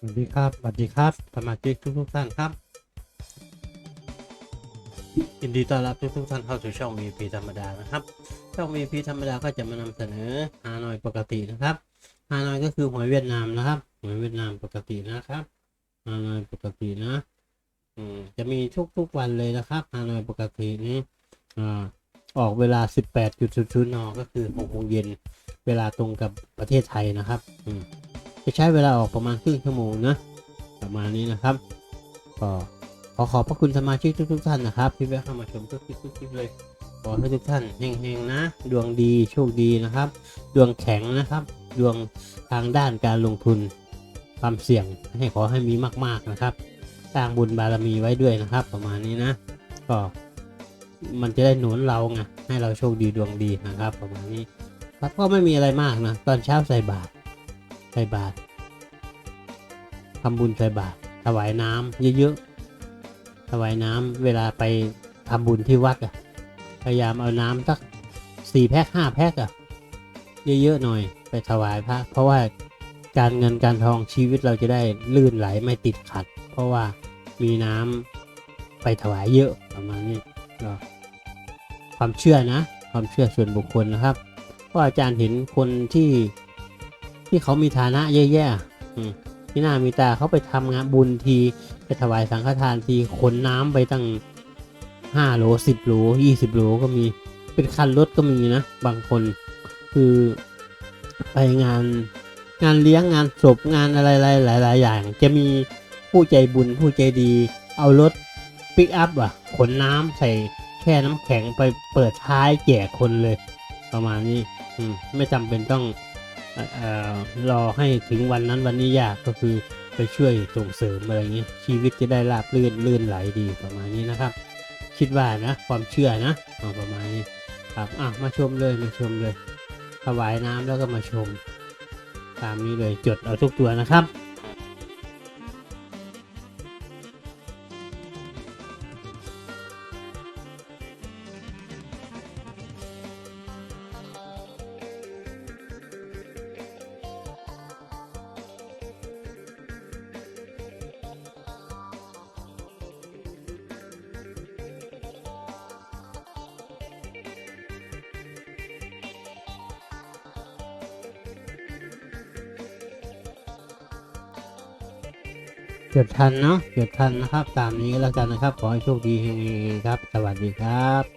สวัสดีครับ สวัสดีครับ สมาชิกทุกทุกๆท่านครับ ยินดีต้อนรับทุกทุกๆท่านเข้าสู่ช่อง VP ธรรมดานะครับ ช่อง VP ธรรมดาก็จะมานำเสนอฮานอยปกตินะครับฮานอยก็คือหวยเวียดนามนะครับ หวยเวียดนามปกตินะครับฮานอยปกตินะ อืม จะมีทุกๆวันเลยนะครับฮานอยปกตินี้อ่าออกเวลา 18.00นก็คือ6โมงเย็น เวลาตรงกับประเทศไทยนะครับ อืม จะใช้เวลาออกประมาณครึ่งชั่วโมงนะประมาณนี้นะครับก็ขอขอบพระคุณสมาชิกทุกๆท่านนะครับที่แวะเข้ามาชมทุกคลิปทุกคลิปเลยขอให้ทุกท่านเฮงๆนะ ดวงดีโชคดีนะครับ ดวงแข็งนะครับ ดวงทางด้านการลงทุน ความเสี่ยงให้ขอให้มีมากๆนะครับสร้างบุญบารมีไว้ด้วยนะครับ ประมาณนี้นะ ก็มันจะได้หนุนเราไงให้เราโชคดีดวงดีนะครับ ประมาณนี้ครับก็ไม่มีอะไรมากนะตอนเช้าใส่บาตร ส่บาตรทำบุญใส่บาตรถวายน้ำเยอะๆถวายน้ำเวลาไปทำบุญที่วัดอะพยายามเอาน้ำสักสี่แพ็คห้าแพ็คอะเยอะๆหน่อยไปถวายพระ เพราะว่าการเงินการทองชีวิตเราจะได้ลื่นไหลไม่ติดขัด เพราะว่ามีน้ำไปถวายเยอะประมาณนี้ก็ความเชื่อนะ ความเชื่อส่วนบุคคลนะครับเพราะอาจารย์เห็นคนที่ ที่เขามีฐานะแย่ๆที่หน้ามีตาเขาไปทำงานบุญทีไปถวายสังฆทานทีขนน้ำไปตั้งห้าโลสิบโลยี่สิบโลก็มีเป็นคันรถก็มีนะ บางคนคือไปงานงานเลี้ยงงานศพงานอะไรๆหลาย ๆ อย่าง จะมีผู้ใจบุญผู้ใจดี เอารถปิกอัพอะ ขนน้ำใส่แช่น้ำแข็งไปเปิดท้ายแจกคนเลย ประมาณนี้ อืม ไม่จำเป็นต้อง รอให้ถึงวันนั้นวันนี้ยากก็คือไปช่วยส่งเสริมอะไรเงี้ยชีวิตจะได้ราบรื่นลื่นไหลดีประมาณนี้นะครับ คิดว่านะความเชื่อนะอประมาณนี้ครับอะมาชมเลยมาชมเลยถวายน้ำแล้วก็มาชม ตามนี้เลยจดเอาทุกตัวนะครับ จดทันเนาะเกิดทันนะครับ ตามนี้แล้วกันนะครับ ขอให้โชคดีครับ สวัสดีครับ